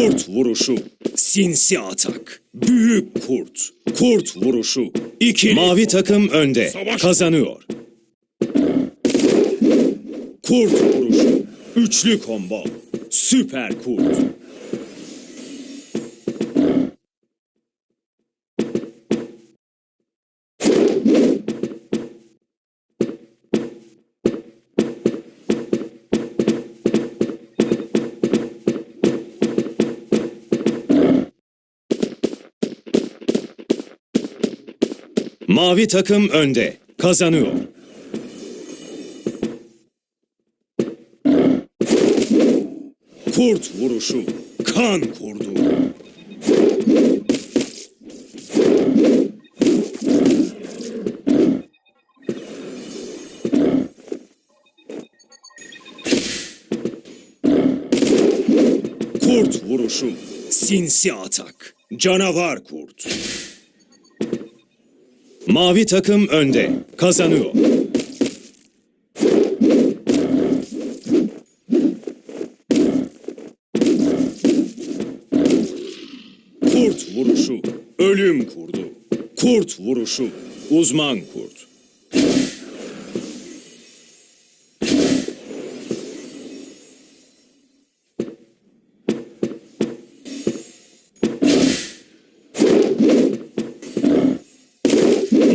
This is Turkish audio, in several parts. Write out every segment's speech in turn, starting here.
Kurt vuruşu. Sinsi atak. Büyük kurt. Kurt vuruşu. İkili. Mavi takım önde. Savaş. Kazanıyor. Kurt vuruşu. Üçlü combo. Süper kurt. Mavi takım önde. Kazanıyor. Kurt vuruşu. Kan kurdu. Kurt vuruşu. Sinsi atak. Canavar kurt. Mavi takım önde. Kazanıyor. Kurt vuruşu. Ölüm kurdu. Kurt vuruşu. Uzman kurt.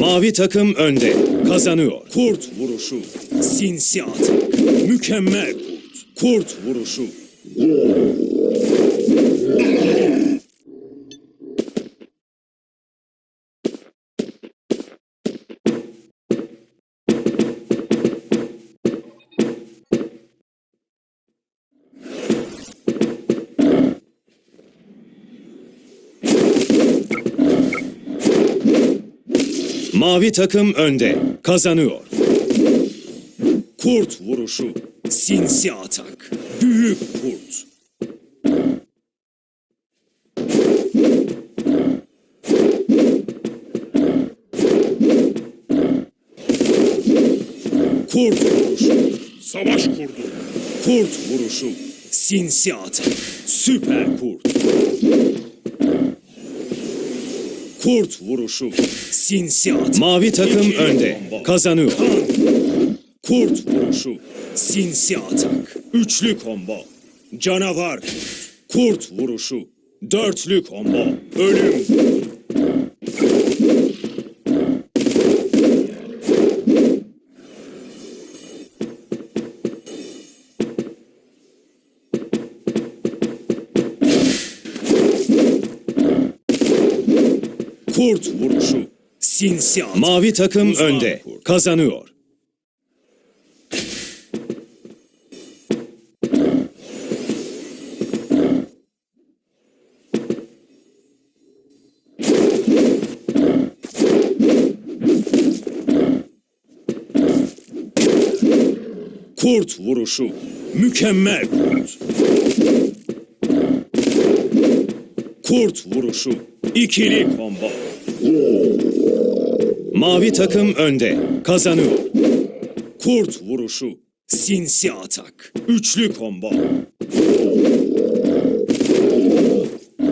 Mavi takım önde. Kazanıyor. Kurt vuruşu. Sinsi atak. Mükemmel kurt. Kurt vuruşu. Mavi takım önde. Kazanıyor. Kurt vuruşu. Sinsi atak. Büyük kurt. Kurt vuruşu. Savaş kurdu. Kurt vuruşu. Sinsi atak. Süper kurt. Kurt vuruşu. Sinsi atak. Mavi takım İkili önde. combo. Kazanıyor. Kurt vuruşu. Sinsi atak. Üçlü combo. Canavar kurt. Kurt vuruşu. Dörtlü combo. Ölüm. Kurt vuruşu. Sinsi atak. Mavi takım Uzman önde. kurt. Kazanıyor. Kurt vuruşu. Mükemmel kurt. Kurt vuruşu. İkili combo. Mavi takım önde. Kazanıyor. Kurt vuruşu. Sinsi atak. Üçlü combo.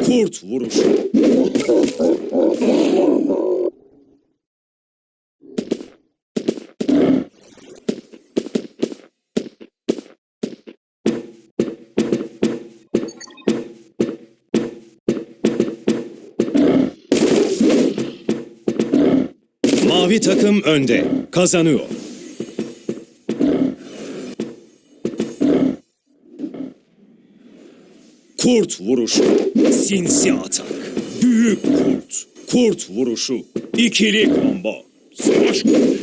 Kurt vuruşu. Mavi takım önde. Kazanıyor. Kurt vuruşu. Sinsi atak. Büyük kurt. Kurt vuruşu. İkili combo. Savaş kurdu.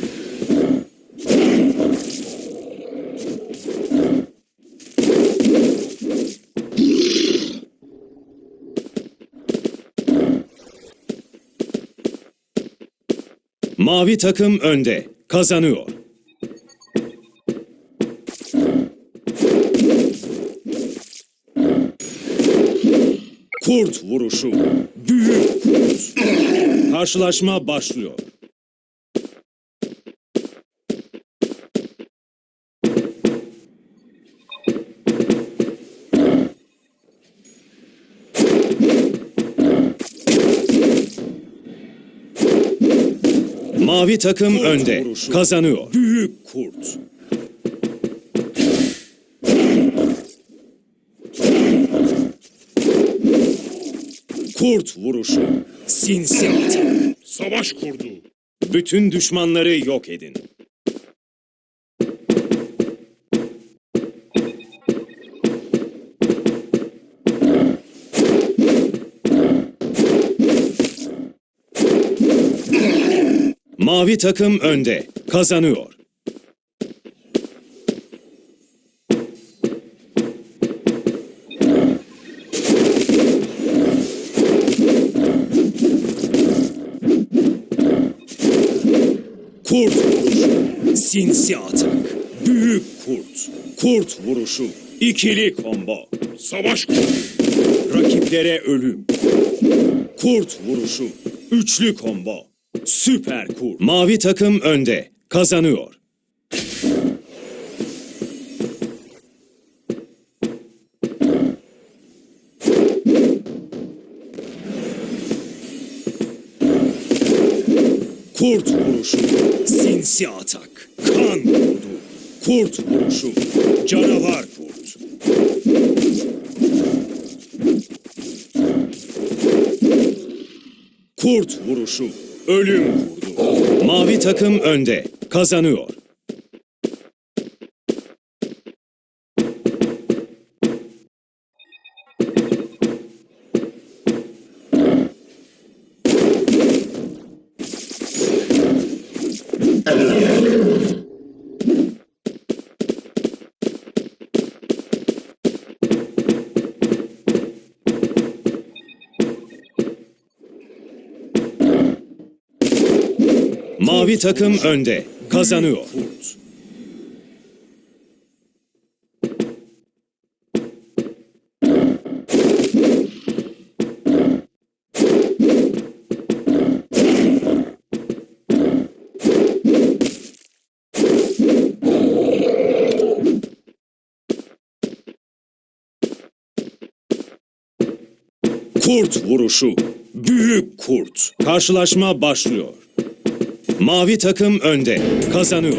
Mavi takım önde. Kazanıyor. Kurt vuruşu. Büyük kurt. Karşılaşma başlıyor. Mavi takım Kurt önde. vuruşu. Kazanıyor. Büyük kurt. Kurt vuruşu. Sinsi atak. Savaş kurdu. Bütün düşmanları yok edin. Mavi takım önde. Kazanıyor. Kurt vuruşu. Sinsi atak. Büyük kurt. Kurt vuruşu. İkili combo. Savaş kurdu. Rakiplere ölüm. Kurt vuruşu. Üçlü combo. Süper kurt. Mavi takım önde. Kazanıyor. Kurt vuruşu. Sinsi atak. Kan vurdu. Kurt vuruşu. Canavar kurt. Kurt vuruşu. Ölüm. Mavi takım önde. Kazanıyor. Mavi takım önde. Kazanıyor. Kurt. Vuruşu. Büyük kurt. Karşılaşma başlıyor. Mavi takım önde. Kazanıyor.